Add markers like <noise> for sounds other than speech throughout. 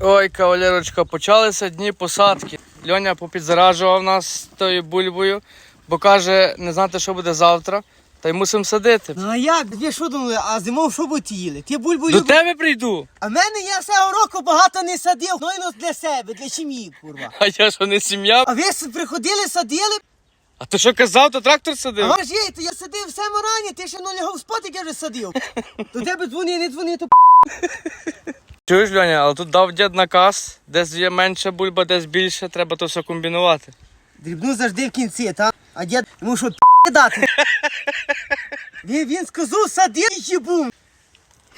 Ой, кавалерочка, почалися дні посадки. Льоня попідзаражував нас тою бульбою, бо каже, не знати, що буде завтра, та й мусимо садити. Ну а як? Ви що думали, а зимов що будете їли? Ти бульбу До любиш? тебе прийду. А мене я всього року багато не садив, ну і ну для себе, для сім'ї, курва. <laughs> А я що не сім'я? А ви с- приходили, садили, А ти що казав, то трактор а садив? ваш є, то я садив все рані, ти ще ну лягав спати, я вже садив. <laughs> До тебе дзвони, не дзвони, то <laughs> Чуєш, Льоня, але тут дав дід наказ, десь є менша бульба, десь більше, треба то все комбінувати. дрібну завжди в кінці, та? А дід йому що дати? Він, він сказав, садив і їбум.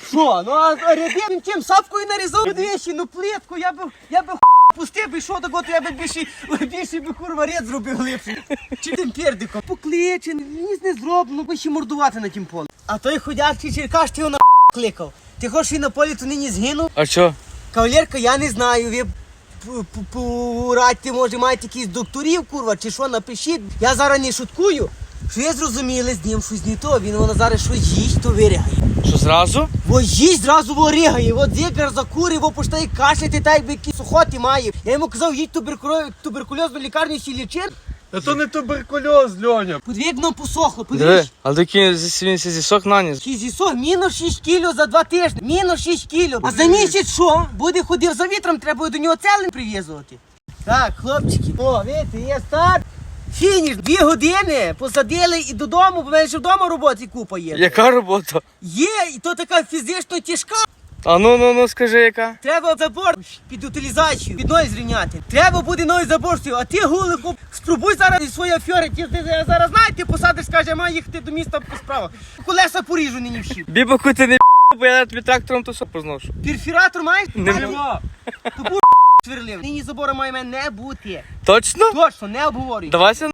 Що? Ну а а ряди він тим сапкою нарізав двічі, ну плитку, я би, я би пустив би, що так я би більше, більше би курва ред зробив глибший. Чи тим пердиком. Покличе, ніс не зроблено, бо ще мордувати на тім полі. А той ходячий черкаш, ти його на кликав. Ти хочеш він на полі, то нині згинув. А що? Кавалерка, я не знаю, ви порадьте, може, маєте якісь докторів, курва, чи що, напишіть. Я зараз не шуткую. Що ви зрозуміли з ним щось не то, він вона зараз щось їсть, то вирягає. Що зразу? Во їсть, зразу воригає, от зікар закурив, во почтає кашляти, так якби якісь сухоти має. Я йому казав, їдь туберкульоз, туберкульозну лікарню сі лічи. Та то не туберкульоз, Льоня. Подвігно посохло, Диви, подивись. але такий зі- він зі сок наніс. Кізісо, мінус 6 кіло за два тижні. Мінус 6 кіло. А за місяць що? Буде ходив за вітром, треба буде до нього целин прив'язувати. Так, хлопчики, о, видите, є старт. Фініш, дві години посадили і додому, бо в мене ще вдома роботи купа є. Яка робота? Є, і то така фізично тяжка. А ну ну ну скажи яка. Треба забор під утилізацію, під ноль зрівняти. Треба буде новий забор, а ти гулику спробуй зараз афери. Ті ти зараз знаєш, ти посадиш, скаже, має їхати до міста по справах. Колеса поріжу нині всі. Бібаку ти не бо я тобі трактором то все позношу. Перфіратор маєш? Нема. Тобу сверлив. Нині забору має мене не бути. Точно? Точно, не обговорюй. Давайся на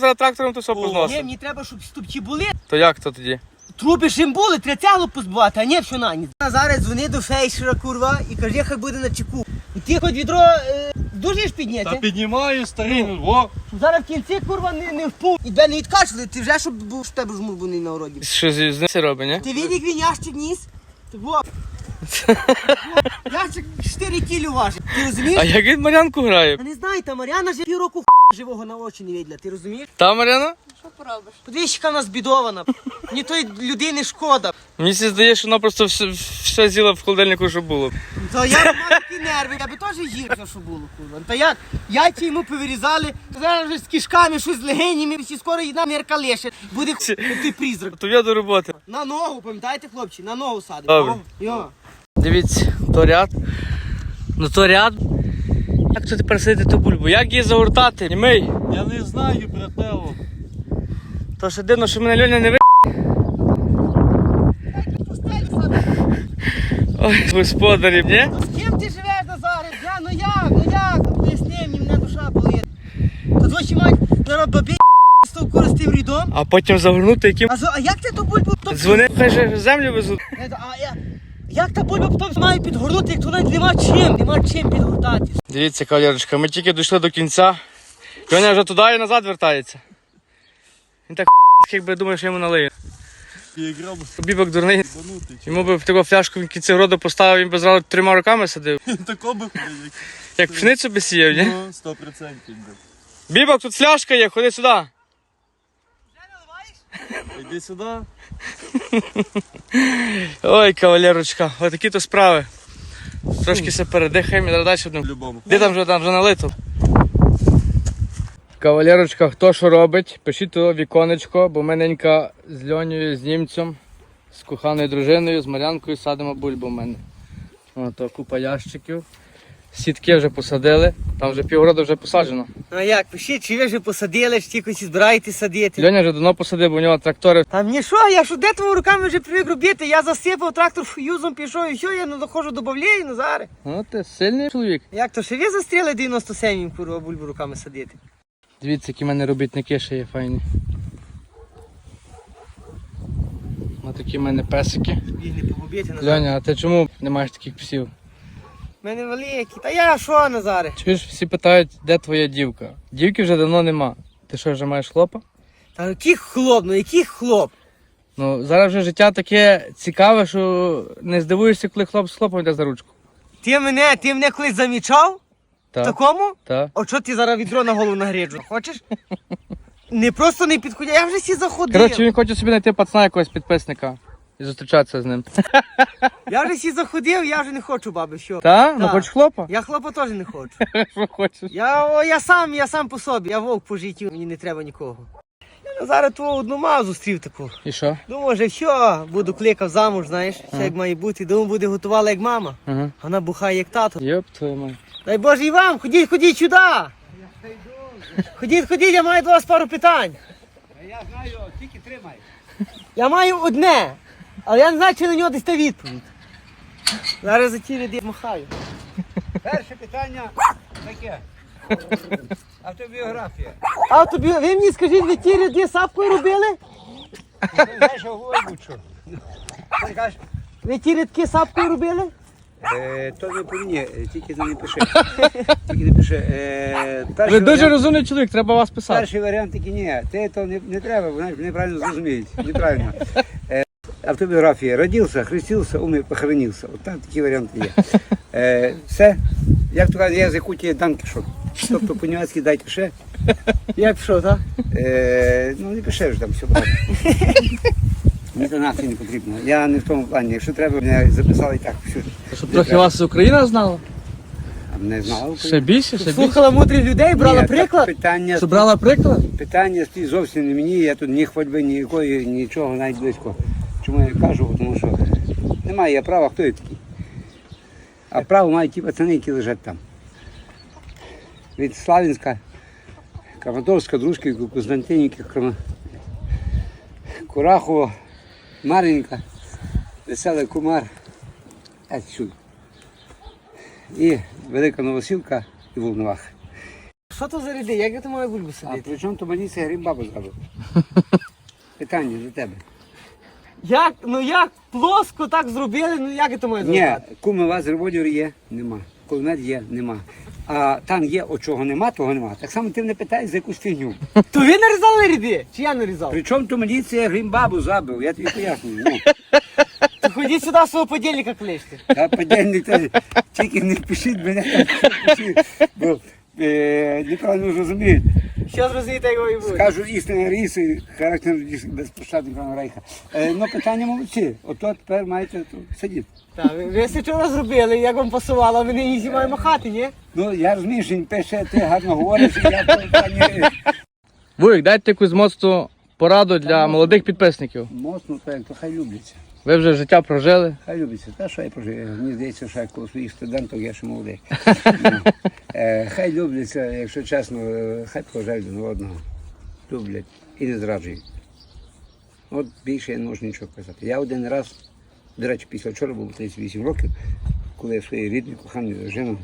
зараз трактором то все Ні, позносимо. мені треба, щоб ступчі були. То як то тоді? Труби ж їм були, треба тягло позбивати, а не що на ні. А зараз дзвони до фейшера, курва, і каже, хай буде на чеку. І ти хоч відро е, дуже ж Та піднімаю старий, ну, о. Щоб зараз в кінці, курва, не, не впав. І тебе не відкачали, ти вже щоб був в тебе жмур був не на городі. Що з з ним це робить, ні? Ти видів, як він ящик ніс? Во. Ящик 4 кіло важить. Ти розумієш? А як він Марянку грає? Я не знаю, та Мар'яна ж півроку х** живого на очі не виділа, ти розумієш? Та Маряна? Подивись, яка в нас збідована. Мені тої людини шкода. Мені це здає, що вона просто все, все з'їла в холодильнику, що було. Та я маю такі нерви, я би теж їв, все, що було, курва. Та як? Яйця йому повирізали, зараз вже з кишками, щось з легенями, всі скоро їдна нирка лише. Буде ти призрак. То я до роботи. На ногу, пам'ятаєте, хлопці, на ногу садимо. Добре. Йо. Дивіться, то ряд. Ну то ряд. Як це тепер сидити ту бульбу? Як її загортати? Німий. Я не знаю, брателло. То ще дивно, що мене Льоня не ви. Ой, господарі, ні? З ким ти живеш, Назаре? Я, ну як, ну як? Поясни, мені мене душа болить. Та двічі мать, зараз бабі з того користим рідом. А потім загорнути яким. А, а як ти ту бульбу? потім- Дзвони, хай же землю везуть. А я, як та бульба потім має підгорнути, як то навіть нема чим, нема чим підгортати. Дивіться, кавалерочка, ми тільки дійшли до кінця. Льоня вже туди і назад вертається. Він так <laughs> якби думає, що йому налиє. Бібок дурний. Йому би в таку фляжку в кінці городу поставив, він би зразу трьома руками садив. Тако би ходив. Як пшеницю би сіяв, ні? Ну, 100% би. Бібок, тут фляжка є, ходи сюди. Іди сюди. Ой, кавалерочка, отакі то справи. Трошки се передихаємо і далі будемо. Де там вже там вже налито? Кавалерочка, хто що робить, пишіть то віконечко, бо ми ненька з Льонею, з німцем, з коханою дружиною, з Марянкою садимо бульбу в мене. Ото купа ящиків. Сітки вже посадили, там вже півгорода вже посаджено. Ну а як, пишіть, чи ви вже посадили, чи тільки збираєте садити. Льоня вже давно посадив, бо у нього трактори. Та мені що, я що де твоїми руками вже привик робити, я засипав трактор фюзом, пішов і все, я не доходжу до бавлєї, Назаре. Ну, ти сильний чоловік. Як то ще ви застріли 97-м, курва, бульбу руками садити? Дивіться, які в мене робітники ще є файні. Ось такі в мене песики. Льоня, а ти чому не маєш таких псів? У мене великі. Та я що, Назаре? Чуєш, всі питають, де твоя дівка? Дівки вже давно нема. Ти що, вже маєш хлопа? Та який хлоп, ну який хлоп? Ну, зараз вже життя таке цікаве, що не здивуєшся, коли хлоп з хлопом йде за ручку. Ти мене, ти мене колись замічав? Та, Такому? та. От що ти зараз відро на голову нагріджу? Хочеш? <laughs> Не просто не підходя, я вже всі заходив. Коротше, він хоче собі знайти пацана якогось підписника і зустрічатися з ним. <laughs> Я вже всі заходив, я вже не хочу, баби, що. Та? Ну хочеш хлопа? Я хлопа теж не хочу. <laughs> Що хочеш? Я, о, я сам, я сам по собі, я вовк по життю, мені не треба нікого. Я зараз твого одну мав зустрів таку. І що? Думав, вже все, буду кликав замуж, знаєш, все як має бути. Думав, буде готувала як мама. Ага. А Вона бухає як тато. Йоп твою мать. Дай Боже і вам, ходіть, ходіть сюди. Ходіть, ходіть, я маю до вас пару питань. Я знаю, тільки тримай. Я маю одне, але я не знаю, чи на нього дасте відповідь. Зараз за ті ряди махаю. Перше питання таке. Автобіографія. А тобі, ви мені скажіть, ви ті ряди сапкою робили? Ти знаєш, що говорю, що? Ти кажеш, Ви ті рядки сапкою робили? Е, то не по мені, е, тільки не пиши. Тільки не пиши. Е, Ви дуже варіант, розумний чоловік, треба вас писати. перший варіант такий ні. Ти то не, не треба, бо знаєш, неправильно зрозуміють. Неправильно. Е, автобіографія. Родився, хрестився, умер, похоронився. От там такі варіанти є. Е, все. Як то кажуть, я з Якутії Данкішот. Тобто по-німецьки дайте ще. Я пішов, так? Е, ну не пиши вже там все багато. Мені то нахрен не потрібно. Я не в тому плані. Якщо треба, мене записали і так. Все. Щоб трохи вас Україна знала. А мене знали. Ще більше, ще більше. Слухала мудрих людей, брала Ні, приклад. Питання, Що брала приклад? питання стоїть зовсім не мені. Я тут ні хвальби, ніякої, нічого навіть близько. Чому я кажу? Тому що немає я права, хто я такий. А право мають ті пацани, які лежать там. Від Славінська, Краматорська, Дружки, Константинівки, Крама... Курахово, Мар'їнка, Веселий Кумар, отсюди. І Велика Новосілка і Волновах. Що то за ряди? Як я то маю бульбу А садити? при чому то мені це грім бабу зробив? Питання до тебе. Як, ну як плоско так зробили, ну як я то маю Ні, зробити? куми у вас револьвер є, нема. Кулемет є, нема. А там є, от чого нема, того нема. Так само ти мене питаєш за якусь фігню. <laughs> То ви нарізали ряди? Чи я нарізав? Причому то міліція грімбабу грім бабу забив? Я тобі пояснюю. Ну, <laughs> То ходіть сюди свого подільника кличте. та подільник, та, тільки не пишіть мене там, що пишіть, бо неправильно розуміють. Що зрозумієте, як ви буде? Скажу істинні ріси, характер безпощадного рейха. Е, ну питання молодці. Ото тепер маєте тут сидіти. Так, ви, ви все чого зробили, як вам пасувало, а не її маємо махати, ні? Ну, я розумію, що він пише, ти гарно говориш, і я в плані Вуйк, дайте якусь моцну пораду для молодих підписників. моцно, то то хай любляться. Ви вже життя прожили. Хай любляться. Та що я прожив? Мені здається, що я коло своїх студентів я ще молодий. <laughs> Ну, е, Хай любляться, якщо чесно, е, хай поважають один одного. Люблять і не зраджують. От більше я не можу нічого казати. Я один раз, до речі, після вчора було 38 років, коли я своєю рідною коханою дружиною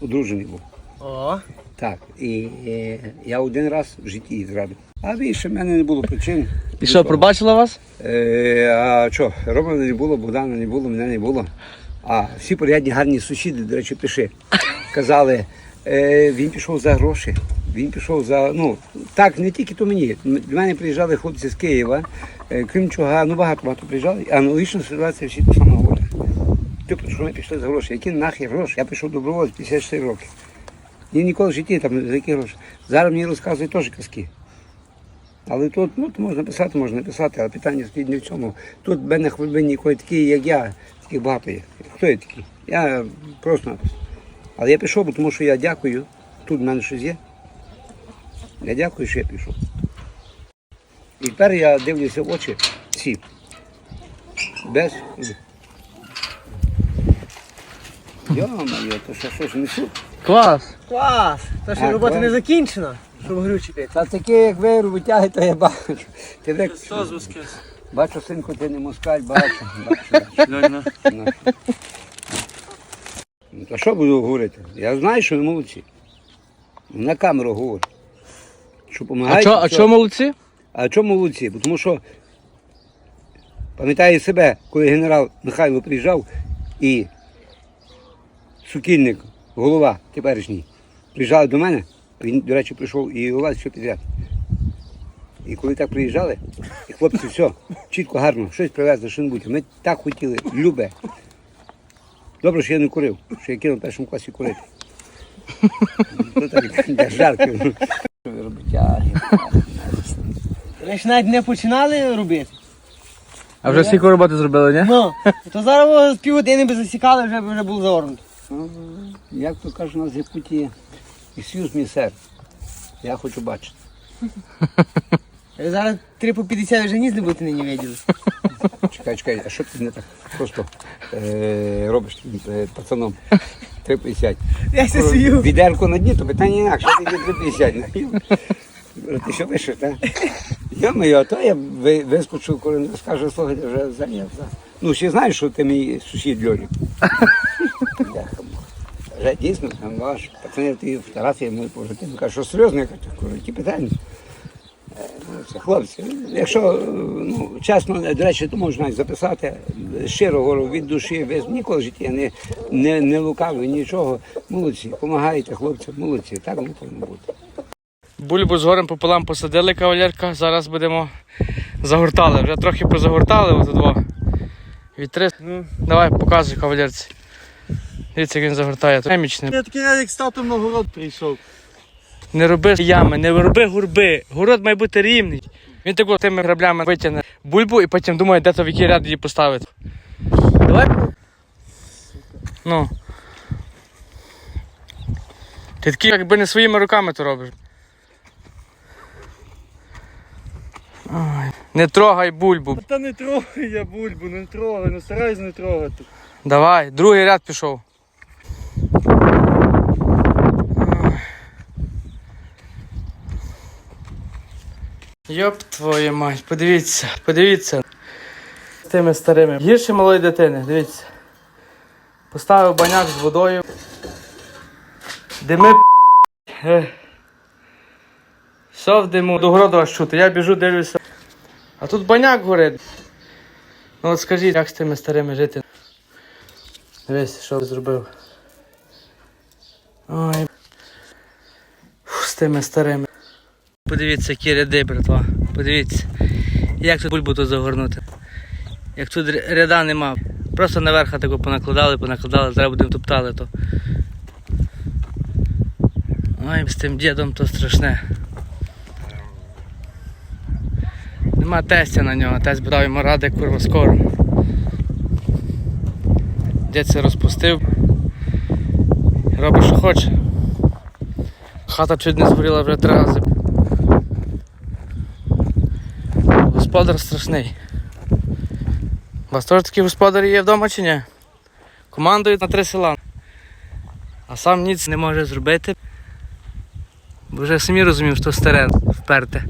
одружений був. О, Так, і е, я один раз в житті зрадив. А більше в мене не було причин. І що, пробачила вас? Е, а що, Романа не було, Богдана не було, мене не було. А всі порядні гарні сусіди, до речі, пиши. Казали, е, він пішов за гроші. Він пішов за. Ну, так, не тільки то мені. До мене приїжджали хлопці з Києва, е, Кримчуга, ну багато багато приїжджали. Аналогічна ситуація всі саме говорять. Типу, що ми пішли за гроші. Які нахер гроші? Я пішов добровольцем 54 роки. Я ніколи в житті там за які гроші. Зараз мені розказують теж казки. Але тут ну, то можна писати, можна писати, але питання стоїть не в цьому. Тут в мене хвилин нікої такі, як я, таких багато є. Хто я такий? Я просто напис. Але я пішов, бо тому що я дякую. Тут в мене щось є. Я дякую, що я пішов. І тепер я дивлюся в очі всі. Без. Йо-моє, то що щось несу. Клас! клас! Та ще робота клас. не закінчена, щоб. Та таке, як ви витяги, то я бачу. Ти як... Бачу, синку, ти не москаль, бачу. бачу, бачу. Ну. Ну, Та що буду говорити? Я знаю, що ви молодці. На камеру говорю. Що А помагають. чо, а чо молодці? А чому молодці? Бо Тому що пам'ятаю себе, коли генерал Михайло приїжджав і сукільник, голова теперішній, приїжджали до мене, він, до речі, прийшов і голова все підряд. І коли так приїжджали, і хлопці все, чітко, гарно, щось привезли, що небудь. Ми так хотіли, любе. Добре, що я не курив, що я кинув в першому класі курити. Ну, так, для жартів. Що ви ж навіть не починали робити. А вже скільки роботи зробили, ні? Ну, то зараз з півгодини би засікали, вже б вже був загорнутий. Ну, Як то кажуть, у нас в Союз мій сер. Я хочу бачити. <laughs> Зараз 3 по 50 вже ніс не будете нині виділи. <laughs> Чекай, чекай, а що ти не так просто е, робиш е, пацаном? 3,50. Я се свою. Відерку на дні, то питання інакше, ти 3,50. Ти що пишеш, так? Йо-моє, а то я ви- вискочив, коли не скаже, слухайте, вже зайняв. Ну, ще знаєш, що ти мій сусід Льолік. Бляха-муха. <laughs> Вже дійсно, там ваш пацани, ти фотографії мої пожити. Він каже, що серйозно, я кажу, які питання. Е, ну, Це хлопці. Якщо е, ну, чесно, до речі, то можна записати. Щиро говорю, від душі, ви ніколи в житті не, не, не лукаві, нічого. Молодці, допомагаєте хлопцям, молодці, так воно повинно бути. Бульбу з горем пополам посадили кавалерка. Зараз будемо загортали. Вже трохи позагортали от. Вітри. Ну, Давай, показуй кавалерці. Дивіться, як він загортає. Тут я такий як з татом на город прийшов. Не роби ями, не роби гурби. Город має бути рівний. Він тако тими граблями витягне бульбу і потім думає, де то в який ряд її поставити. Давай. Ну. Ти такий, якби не своїми руками то робиш. Ой, не трогай бульбу. Та не трогай я бульбу, не трогай, ну стараюсь не трогати. Давай, другий ряд пішов. Йоп твою мать, подивіться, подивіться. З тими старими. Гірше малої дитини, дивіться. Поставив баняк з водою. Дими. Все в диму, до городу аж чути. Я біжу, дивлюся. А тут баняк горить. Ну от скажіть, як з тими старими жити? Дивись, що зробив. Ой. Фу, з тими старими. Подивіться, які ряди, братва. Подивіться. Як тут бульбу тут загорнути. Як тут ряда нема. Просто наверх таку понакладали, понакладали, зараз будемо топтали то. Ой, з тим дідом то страшне. Нема тестя на нього, тесть би дав йому ради курва скоро. Дід це розпустив. Робить, що хоче. Хата чуть не згоріла вже три рази. Господар страшний. У вас теж такі господарі є вдома чи ні? Командують на три села. А сам ніц не може зробити. Бо вже самі розумів, що старе вперте.